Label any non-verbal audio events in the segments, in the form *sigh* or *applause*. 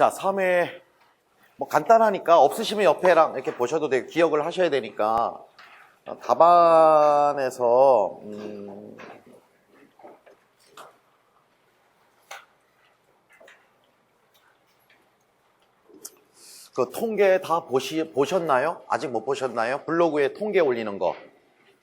자, 3회 뭐 간단하니까 없으시면 옆에랑 이렇게 보셔도 되고 기억을 하셔야 되니까 어, 답안에서 음, 그 통계 다 보시, 보셨나요? 아직 못 보셨나요? 블로그에 통계 올리는 거.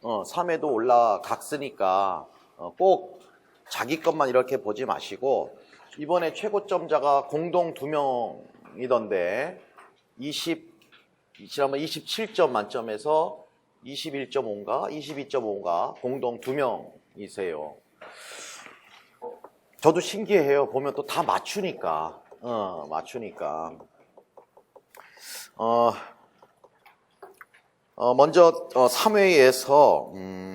어, 3회도 올라갔으니까 어, 꼭 자기 것만 이렇게 보지 마시고 이번에 최고점자가 공동 두 명이던데 20 지난번 27점 만점에서 21.5인가 22.5인가 공동 두 명이세요. 저도 신기해요. 보면 또 다 맞추니까. 어, 맞추니까. 어, 어, 먼저 어, 3회에서 음,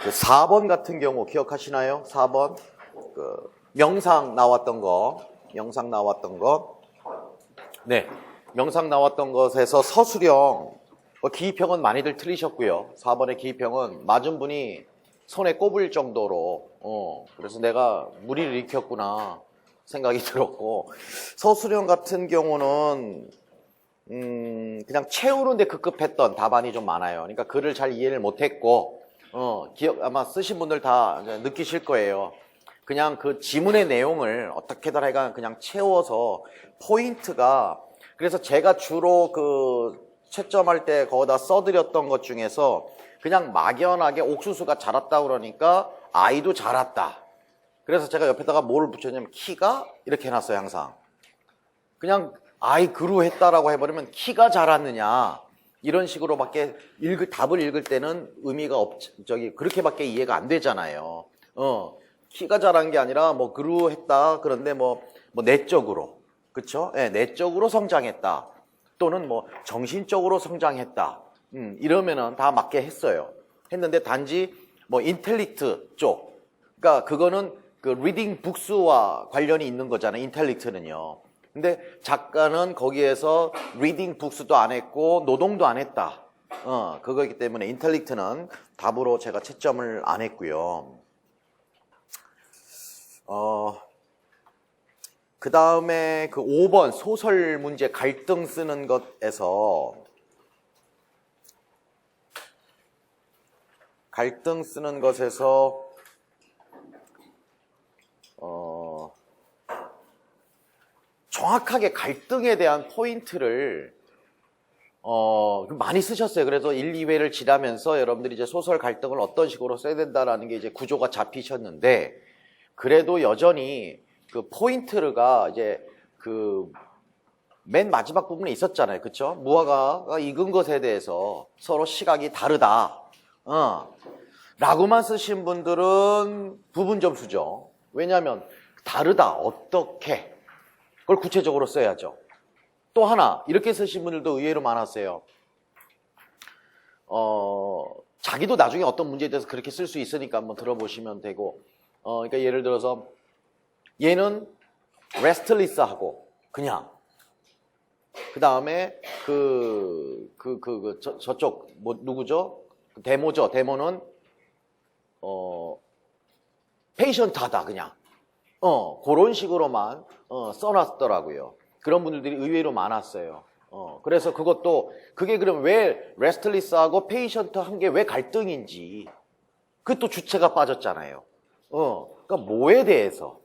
그 4번 같은 경우 기억하시나요? 4번 그 명상 나왔던 거, 명상 나왔던 거, 네, 명상 나왔던 것에서 서술형 어, 기입형은 많이들 틀리셨고요. 4번의 기입형은 맞은 분이 손에 꼽을 정도로 어, 그래서 내가 무리를 일으켰구나 생각이 *laughs* 들었고 서술형 같은 경우는 음, 그냥 채우는데 급급했던 답안이 좀 많아요. 그러니까 글을 잘 이해를 못했고 어, 기억 아마 쓰신 분들 다 느끼실 거예요. 그냥 그 지문의 내용을 어떻게든 하여간 그냥 채워서 포인트가 그래서 제가 주로 그 채점할 때 거기다 써드렸던 것 중에서 그냥 막연하게 옥수수가 자랐다 그러니까 아이도 자랐다. 그래서 제가 옆에다가 뭐를 붙였냐면 키가 이렇게 해놨어요 항상. 그냥 아이 그루 했다라고 해버리면 키가 자랐느냐 이런 식으로밖에 읽을 답을 읽을 때는 의미가 없 저기 그렇게밖에 이해가 안 되잖아요. 어 키가 자란 게 아니라 뭐 그루 했다 그런데 뭐 뭐 내적으로 그쵸? 예, 내적으로 성장했다 또는 뭐 정신적으로 성장했다. 음, 이러면은 다 맞게 했어요. 했는데 단지 뭐 인텔리트 쪽 그러니까 그거는 그 리딩 북스와 관련이 있는 거잖아요. 인텔리트는요. 근데 작가는 거기에서 리딩 북스도 안 했고 노동도 안 했다. 어, 그거기 때문에 인텔리트는 답으로 제가 채점을 안 했고요. 어, 그 다음에 그 5번 소설 문제 갈등 쓰는 것에서 갈등 쓰는 것에서 정확하게 갈등에 대한 포인트를 어, 많이 쓰셨어요. 그래서 1, 2회를 지나면서 여러분들이 이제 소설 갈등을 어떤 식으로 써야 된다라는 게 이제 구조가 잡히셨는데 그래도 여전히 그 포인트가 이제 그 맨 마지막 부분에 있었잖아요. 그쵸? 무화과가 익은 것에 대해서 서로 시각이 다르다. 어. 라고만 쓰신 분들은 부분 점수죠. 왜냐하면 다르다. 어떻게? 그걸 구체적으로 써야죠. 또 하나 이렇게 쓰신 분들도 의외로 많았어요. 어, 자기도 나중에 어떤 문제에 대해서 그렇게 쓸 수 있으니까 한번 들어보시면 되고, 어, 그러니까 예를 들어서 얘는 레스틀리스하고 그냥 그 다음에 그, 그, 그, 그, 저, 저쪽, 뭐, 누구죠? 데모죠. 데모는, 어, 페이션트하다, 그냥. 어, 그런 식으로만, 어, 써놨더라고요. 그런 분들이 의외로 많았어요. 어, 그래서 그것도, 그게 그럼 왜 레스틀리스하고 페이션트 한 게 왜 갈등인지, 그것도 주체가 빠졌잖아요. 어, 그러니까 뭐에 대해서,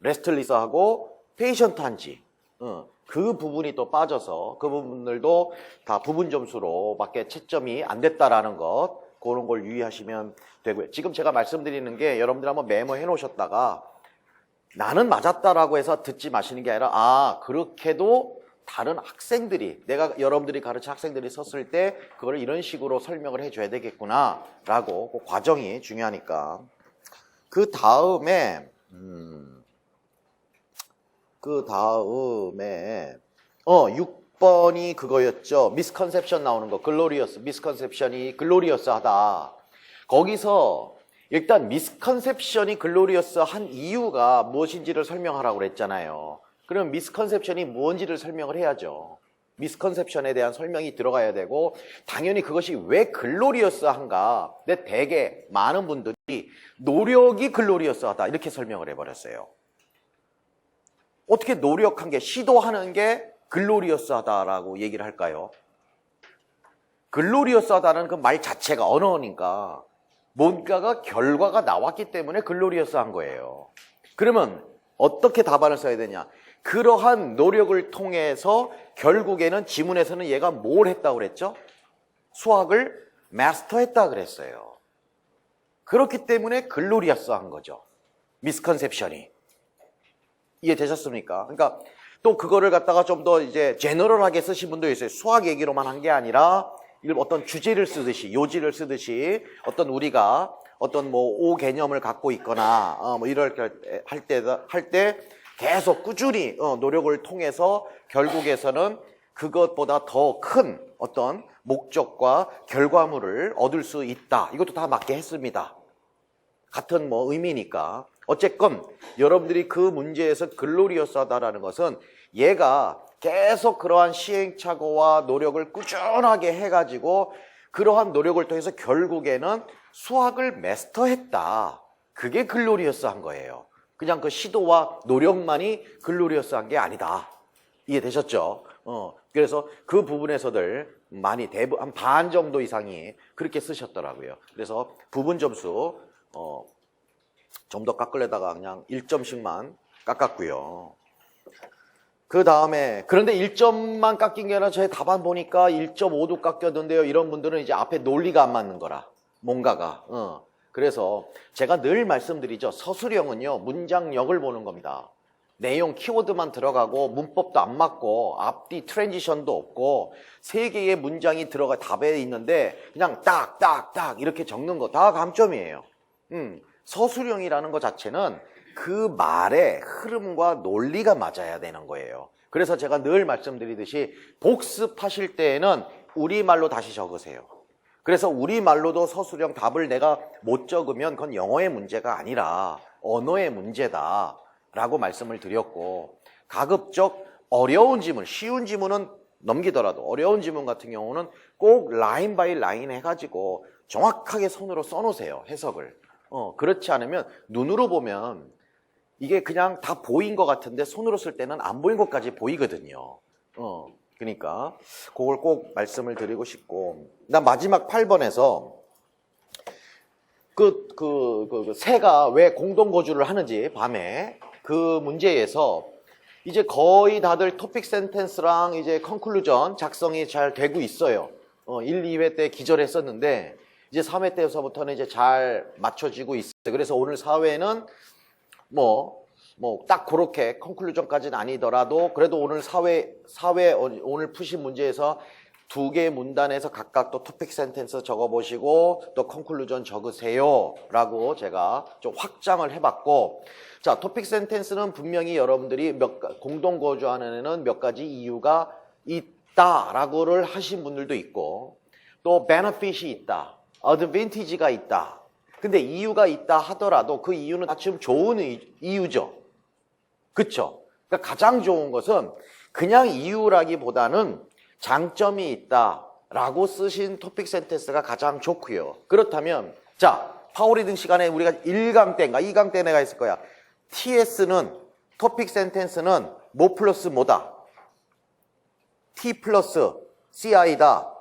레스틀리스하고 페이션트 한지, 어, 그 부분이 또 빠져서 그 부분들도 다 부분 점수로밖에 채점이 안 됐다라는 것 그런 걸 유의하시면 되고요. 지금 제가 말씀드리는 게 여러분들 한번 메모해 놓으셨다가 나는 맞았다라고 해서 듣지 마시는 게 아니라 아 그렇게도 다른 학생들이 내가 여러분들이 가르친 학생들이 썼을 때 그걸 이런 식으로 설명을 해줘야 되겠구나라고 그 과정이 중요하니까 그 다음에 음. 그 다음에 어 6번이 그거였죠. 미스컨셉션 나오는 거. 글로리어스. 미스컨셉션이 글로리어스 하다. 거기서 일단 미스컨셉션이 글로리어스 한 이유가 무엇인지를 설명하라고 그랬잖아요. 그럼 미스컨셉션이 무엇인지를 설명을 해야죠. 미스컨셉션에 대한 설명이 들어가야 되고 당연히 그것이 왜 글로리어스한가 근데 대개 많은 분들이 노력이 글로리어스하다 이렇게 설명을 해버렸어요 어떻게 노력한 게 시도하는 게 글로리어스하다라고 얘기를 할까요? 글로리어스하다는 그 말 자체가 언어니까 뭔가가 결과가 나왔기 때문에 글로리어스 한 거예요. 그러면 어떻게 답안을 써야 되냐? 그러한 노력을 통해서 결국에는 지문에서는 얘가 뭘 했다고 그랬죠? 수학을 마스터했다 그랬어요. 그렇기 때문에 글로리어스 한 거죠. 미스컨셉션이. 이해되셨습니까? 그러니까 또 그거를 갖다가 좀 더 이제 제너럴하게 쓰신 분도 있어요. 수학 얘기로만 한 게 아니라 어떤 주제를 쓰듯이 요지를 쓰듯이 어떤 우리가 어떤 뭐 오 개념을 갖고 있거나 어, 뭐 이럴 할 때 할 때 계속 꾸준히 어, 노력을 통해서 결국에서는 그것보다 더 큰 어떤 목적과 결과물을 얻을 수 있다. 이것도 다 맞게 했습니다. 같은 뭐 의미니까. 어쨌건 여러분들이 그 문제에서 글로리어스하다라는 것은 얘가 계속 그러한 시행착오와 노력을 꾸준하게 해가지고 그러한 노력을 통해서 결국에는 수학을 마스터했다. 그게 글로리어스 한 거예요. 그냥 그 시도와 노력만이 글로리어스 한 게 아니다. 이해되셨죠? 어, 그래서 그 부분에서들 많이 대부 한 반 정도 이상이 그렇게 쓰셨더라고요. 그래서 부분 점수 어, 좀 더 깎으려다가 그냥 1점씩만 깎았고요. 그 다음에 그런데 1점만 깎인 게 아니라 저의 답안 보니까 1.5도 깎였는데요. 이런 분들은 이제 앞에 논리가 안 맞는 거라 뭔가가. 어. 그래서 제가 늘 말씀드리죠. 서술형은요 문장력을 보는 겁니다. 내용 키워드만 들어가고 문법도 안 맞고 앞뒤 트랜지션도 없고 세 개의 문장이 들어가 답에 있는데 그냥 딱딱딱 이렇게 적는 거 다 감점이에요. 음, 서술형이라는 것 자체는 그 말의 흐름과 논리가 맞아야 되는 거예요. 그래서 제가 늘 말씀드리듯이 복습하실 때에는 우리말로 다시 적으세요. 그래서 우리말로도 서술형 답을 내가 못 적으면 그건 영어의 문제가 아니라 언어의 문제다. 라고 말씀을 드렸고, 가급적 어려운 지문, 쉬운 지문은 넘기더라도 어려운 지문 같은 경우는 꼭 라인 바이 라인 해가지고 정확하게 손으로 써놓으세요. 해석을. 어, 그렇지 않으면 눈으로 보면 이게 그냥 다 보인 것 같은데 손으로 쓸 때는 안 보인 것까지 보이거든요. 어, 그러니까 그걸 꼭 말씀을 드리고 싶고 나 마지막 8번에서 그, 그, 그, 그 새가 왜 공동거주를 하는지 밤에 그 문제에서 이제 거의 다들 토픽 센텐스랑 이제 컨클루전 작성이 잘 되고 있어요. 어, 1, 2회 때 기절했었는데 이제 3회 때에서부터는 이제 잘 맞춰지고 있어요. 그래서 오늘 4회는 뭐, 뭐, 딱 그렇게 컨클루전까지는 아니더라도 그래도 오늘 4회, 4회 오늘 푸신 문제에서 두 개의 문단에서 각각 또 토픽 센텐스 적어보시고 또 컨클루전 적으세요 라고 제가 좀 확장을 해봤고 자 토픽 센텐스는 분명히 여러분들이 몇 가- 공동 거주하는 애는 몇 가지 이유가 있다라고를 하신 분들도 있고 또 베너핏이 있다 어드밴티지가 있다 근데 이유가 있다 하더라도 그 이유는 다 지금 좋은 이- 이유죠 그쵸? 그러니까 가장 좋은 것은 그냥 이유라기보다는 장점이 있다라고 쓰신 토픽 센텐스가 가장 좋고요. 그렇다면 자 파워리딩 시간에 우리가 1강 때인가 2강 때 내가 했을 거야. TS는 토픽 센텐스는 뭐 플러스 뭐다? T 플러스 CI다.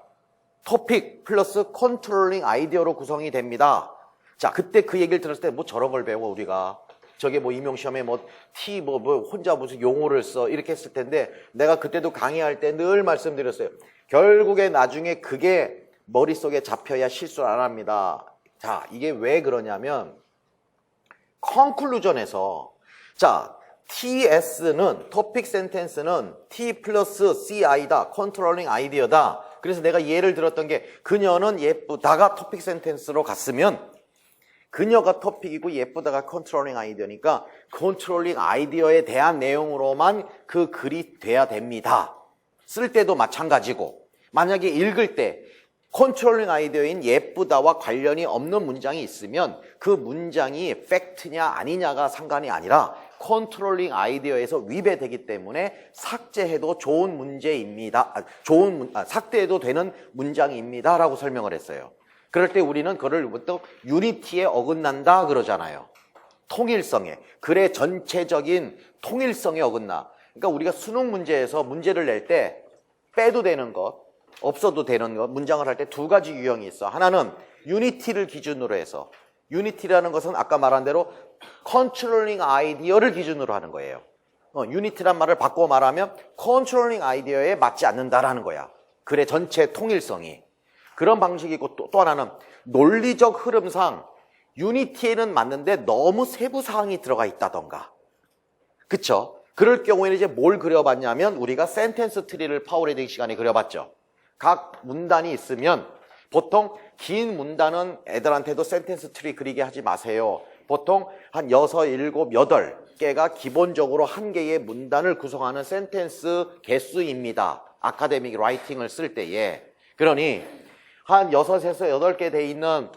토픽 플러스 컨트롤링 아이디어로 구성이 됩니다. 자, 그때 그 얘기를 들었을 때 뭐 저런 걸 배워 우리가. 저게 뭐 임용시험에 뭐 T 뭐, 뭐 혼자 무슨 용어를 써 이렇게 했을 텐데 내가 그때도 강의할 때 늘 말씀드렸어요. 결국에 나중에 그게 머릿속에 잡혀야 실수를 안 합니다. 자, 이게 왜 그러냐면 컨클루전에서 자 TS는 토픽 센텐스는 T 플러스 CI다 컨트롤링 아이디어다 그래서 내가 예를 들었던 게 그녀는 예쁘다가 토픽 센텐스로 갔으면 그녀가 토픽이고 예쁘다가 컨트롤링 아이디어니까 컨트롤링 아이디어에 대한 내용으로만 그 글이 돼야 됩니다 쓸 때도 마찬가지고 만약에 읽을 때 컨트롤링 아이디어인 예쁘다와 관련이 없는 문장이 있으면 그 문장이 팩트냐 아니냐가 상관이 아니라 컨트롤링 아이디어에서 위배되기 때문에 삭제해도 좋은 문제입니다. 아, 좋은 문- 아, 삭제해도 되는 문장입니다라고 설명을 했어요. 그럴 때 우리는 그를 또 유니티에 어긋난다 그러잖아요. 통일성에 글의 전체적인 통일성에 어긋나. 그러니까 우리가 수능 문제에서 문제를 낼 때 빼도 되는 것, 없어도 되는 것, 문장을 할 때 두 가지 유형이 있어. 하나는 유니티를 기준으로 해서 유니티라는 것은 아까 말한 대로 컨트롤링 아이디어를 기준으로 하는 거예요. 어, 유니티란 말을 바꿔 말하면 컨트롤링 아이디어에 맞지 않는다라는 거야. 글의 전체 통일성이. 그런 방식이고 또, 또 하나는 논리적 흐름상 유니티에는 맞는데 너무 세부 사항이 들어가 있다던가. 그쵸? 그럴 경우에는 이제 뭘 그려봤냐면 우리가 센텐스 트리를 파워레딩 시간에 그려봤죠. 각 문단이 있으면 보통 긴 문단은 애들한테도 센텐스 트리 그리게 하지 마세요. 보통 한 여섯, 일곱, 여덟 개가 기본적으로 한 개의 문단을 구성하는 센텐스 개수입니다. 아카데믹 라이팅을 쓸 때에. 그러니 한 여섯에서 여덟 개돼 있는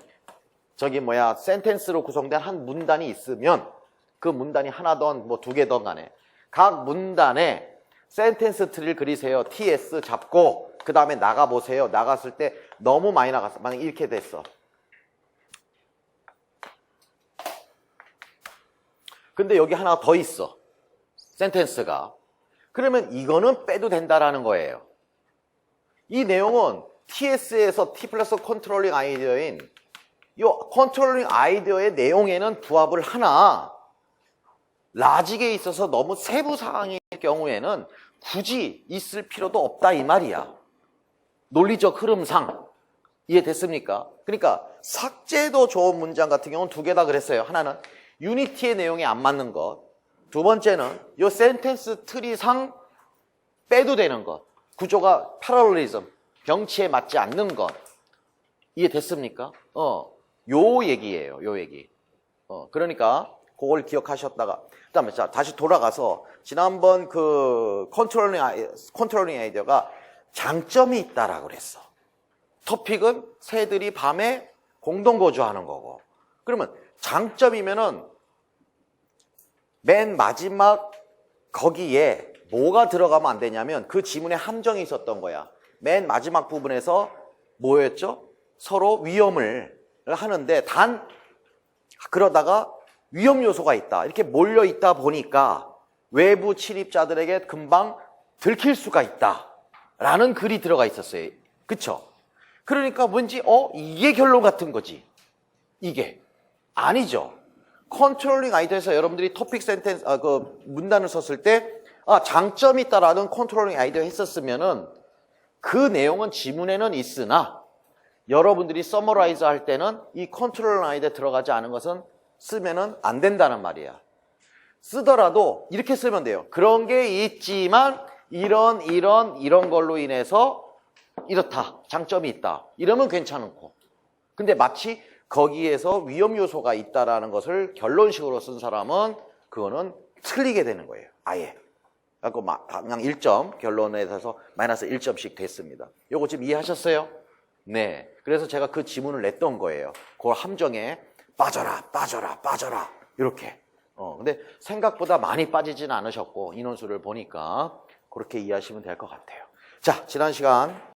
저기 뭐야 센텐스로 구성된 한 문단이 있으면 그 문단이 하나든 뭐 두 개든 간에 각 문단에 센텐스 트리를 그리세요. TS 잡고 그 다음에 나가 보세요. 나갔을 때 너무 많이 나갔어. 만약 이렇게 됐어. 근데 여기 하나 더 있어. 센텐스가. 그러면 이거는 빼도 된다라는 거예요. 이 내용은 TS에서 T 플러스 컨트롤링 아이디어인 이 컨트롤링 아이디어의 내용에는 부합을 하나 라직에 있어서 너무 세부 사항일 경우에는 굳이 있을 필요도 없다 이 말이야. 논리적 흐름상 이해됐습니까? 그러니까 삭제도 좋은 문장 같은 경우는 두 개 다 그랬어요. 하나는 유니티의 내용에 안 맞는 것. 두 번째는 이 센텐스 트리상 빼도 되는 것. 구조가 패러럴리즘, 병치에 맞지 않는 것. 이해됐습니까? 어, 요 얘기예요. 요 얘기. 어, 그러니까 그걸 기억하셨다가 그다음에 자 다시 돌아가서 지난번 그 컨트롤링 아이, 컨트롤링 아이디어가 장점이 있다라고 그랬어. 토픽은 새들이 밤에 공동 거주하는 거고. 그러면 장점이면은 맨 마지막 거기에 뭐가 들어가면 안 되냐면 그 지문에 함정이 있었던 거야. 맨 마지막 부분에서 뭐였죠? 서로 위험을 하는데 단 그러다가 위험 요소가 있다. 이렇게 몰려 있다 보니까 외부 침입자들에게 금방 들킬 수가 있다. 라는 글이 들어가 있었어요. 그쵸? 그러니까 뭔지, 어? 이게 결론 같은 거지. 이게. 아니죠. 컨트롤링 아이디어에서 여러분들이 토픽 센텐스, 아, 그 문단을 썼을 때, 아, 장점이 있다라는 컨트롤링 아이디어 했었으면은 그 내용은 지문에는 있으나 여러분들이 서머라이즈 할 때는 이 컨트롤링 아이디어 들어가지 않은 것은 쓰면은 안 된다는 말이야. 쓰더라도 이렇게 쓰면 돼요. 그런 게 있지만 이런 이런 이런 걸로 인해서 이렇다. 장점이 있다. 이러면 괜찮고. 근데 마치 거기에서 위험 요소가 있다라는 것을 결론식으로 쓴 사람은 그거는 틀리게 되는 거예요. 아예. 그래서 그냥 1점 결론에 대해서 마이너스 1점씩 됐습니다. 요거 지금 이해하셨어요? 네. 그래서 제가 그 지문을 냈던 거예요. 그 함정에 빠져라, 빠져라, 빠져라. 이렇게. 어, 근데 생각보다 많이 빠지진 않으셨고, 인원수를 보니까 그렇게 이해하시면 될 것 같아요. 자, 지난 시간